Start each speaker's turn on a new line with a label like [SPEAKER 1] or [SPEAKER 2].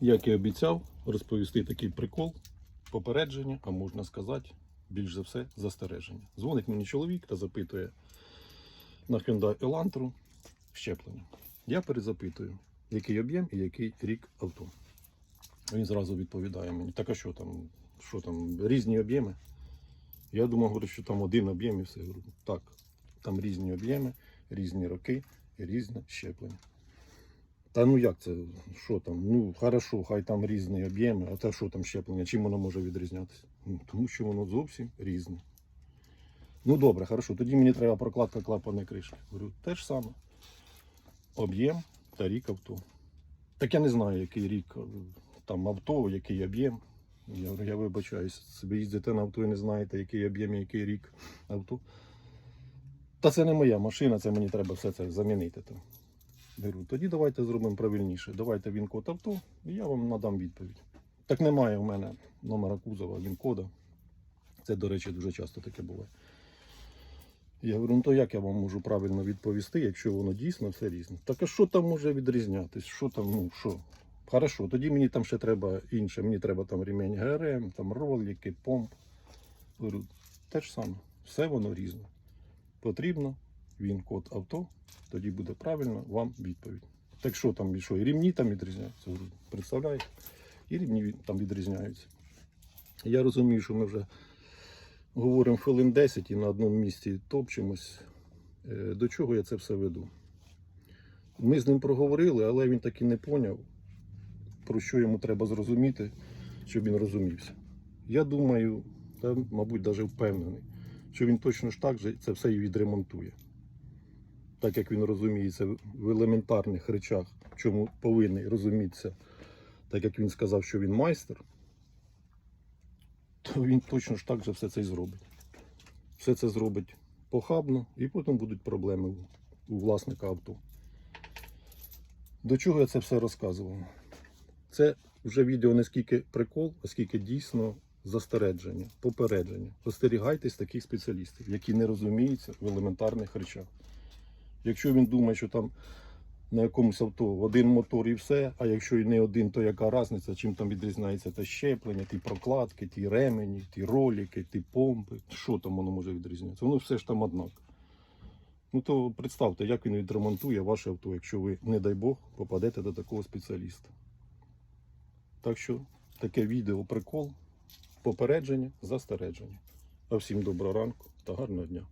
[SPEAKER 1] Як і обіцяв, розповісти такий прикол, попередження, а можна сказати, більш за все, застереження. Дзвонить мені чоловік та запитує на Hyundai Elantra щеплення. Я перезапитую, який об'єм і який рік авто. Він зразу відповідає мені, так а що там, що там, різні об'єми? Я думав, говорю, що там один об'єм і все. Так, там різні об'єми, різні роки різне щеплення. Та ну як це? Що там? Ну, хорошо, хай там різні об'єми, а те що там щеплення? Чим воно може відрізнятися? Ну, тому що воно зовсім різне. Ну добре, хорошо, тоді мені треба прокладка клапаної кришки. Говорю, те ж саме. Об'єм та рік авто. Так я не знаю, який рік е, там авто, який об'єм. Я говорю, я вибачаюсь, собі їздите на авто і не знаєте, який об'єм який рік авто. Та це не моя машина, це мені треба все це замінити. Там. Беру. Тоді давайте зробимо правильніше. Давайте він код авто, і я вам надам відповідь. Так немає в мене номера кузова, він кода. Це, до речі, дуже часто таке буває. Я говорю, ну то як я вам можу правильно відповісти, якщо воно дійсно все різне? Так а що там може відрізнятись? Що там, ну що? Хорошо, тоді мені там ще треба інше. Мені треба там ремінь ГРМ, там ролики, помп. Говорю, те ж саме, все воно різне. Потрібно він код авто, тоді буде правильно вам відповідь. Так що там, що, і рівні там відрізняються? Представляєте? І рівні там відрізняються. Я розумію, що ми вже говоримо хвилин 10 і на одному місці топчемось. Е, До чого я це все веду? Ми з ним проговорили, але він так і не поняв, про що йому треба зрозуміти, щоб він розумівся. Я думаю, та, мабуть, навіть впевнений, що він точно ж так же це все і відремонтує. Так як він розуміється в елементарних речах, чому повинен розумітися, так як він сказав, що він майстер, то він точно ж так же все це і зробить. Все це зробить похабно, і потім будуть проблеми у- власника авто. До чого я це все розказував? Це вже відео не скільки прикол, а скільки дійсно застереження, попередження. Остерігайтесь таких спеціалістів, які не розуміються в елементарних речах. Якщо він думає, що там на якомусь авто один мотор і все, а якщо і не один, то яка різниця, чим там відрізняється те щеплення, ті прокладки, ті ремені, ті ролики, ті помпи. Що там воно може відрізнятися? Воно все ж там однак. Ну то представте, як він відремонтує ваше авто, якщо ви, не дай Бог, попадете до такого спеціаліста. Так що таке відео прикол, попередження, застереження. А всім доброго ранку та гарного дня.